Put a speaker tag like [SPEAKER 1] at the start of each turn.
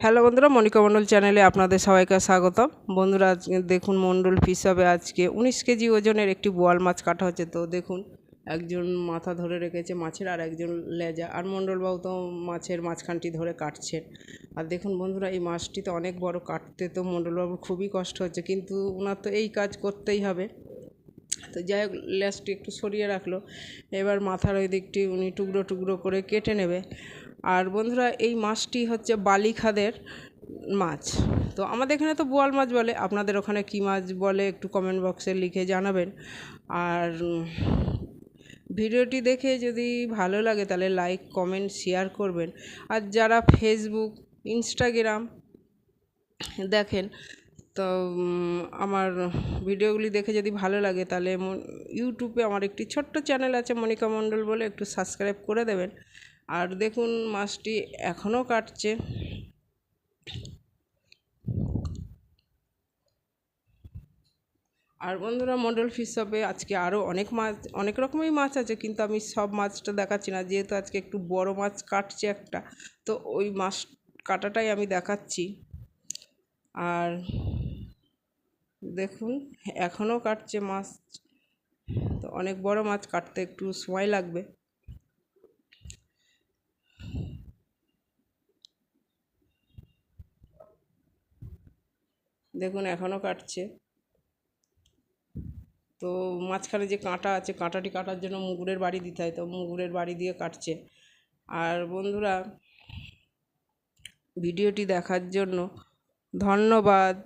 [SPEAKER 1] Hello বন্ধুরা, মনিকা মণ্ডল চ্যানেলে আপনাদের সবাইকে স্বাগতম। বন্ধুরা দেখুন মণ্ডল হবে আজকে। উনিশ কেজি ওজনের একটি বোয়াল মাছ কাটা হচ্ছে। তো দেখুন, একজন মাথা ধরে রেখেছে মাছের আর একজন লেজা। আর মণ্ডলবাবু তো মাছের মাঝখানটি ধরে কাটছেন। আর দেখুন বন্ধুরা, এই মাছটি তো অনেক বড়, কাটতে তো মণ্ডলবাবুর খুবই কষ্ট হচ্ছে। কিন্তু ওনার তো এই কাজ করতেই হবে। তো যাই হোক, লেজটি একটু সরিয়ে রাখল। এবার মাথার ওই দিকটি উনি টুকরো টুকরো করে কেটে নেবে। আর বন্ধুরা এই মাছটি হচ্ছে বালিখাদের মাছ। তো আমাদের এখানে তো বোয়াল মাছ বলে, আপনাদের ওখানে কী মাছ বলে একটু কমেন্ট বক্সে লিখে জানাবেন। আর ভিডিওটি দেখে যদি ভালো লাগে তাহলে লাইক কমেন্ট শেয়ার করবেন। আর যারা ফেসবুক ইনস্টাগ্রাম দেখেন, তো আমার ভিডিওগুলি দেখে যদি ভালো লাগে তাহলে ইউটিউবে আমার একটি ছোট্ট চ্যানেল আছে মনিকা মণ্ডল বলে, একটু সাবস্ক্রাইব করে দেবেন। আর দেখুন মাছটি এখনও কাটছে। আর বন্ধুরা মণ্ডল ফিশ শপে আজকে আরও অনেক মাছ, অনেক রকমের মাছ আছে, কিন্তু আমি সব মাছটা দেখাচ্ছি না, যেহেতু আজকে একটু বড় মাছ কাটছে একটা, তো ওই মাছ কাটাটাই আমি দেখাচ্ছি। আর দেখুন, এখনও কাটছে মাছ, তো অনেক বড় মাছ কাটতে একটু সময় লাগবে। দেখুন এখনও কাটছে। তো মাঝখানে যে কাঁটা আছে, কাঁটাটি কাটার জন্য মুগুরের বাড়ি দিতে হয়, তো মুগুরের বাড়ি দিয়ে কাটছে। আর বন্ধুরা, ভিডিওটি দেখার জন্য ধন্যবাদ।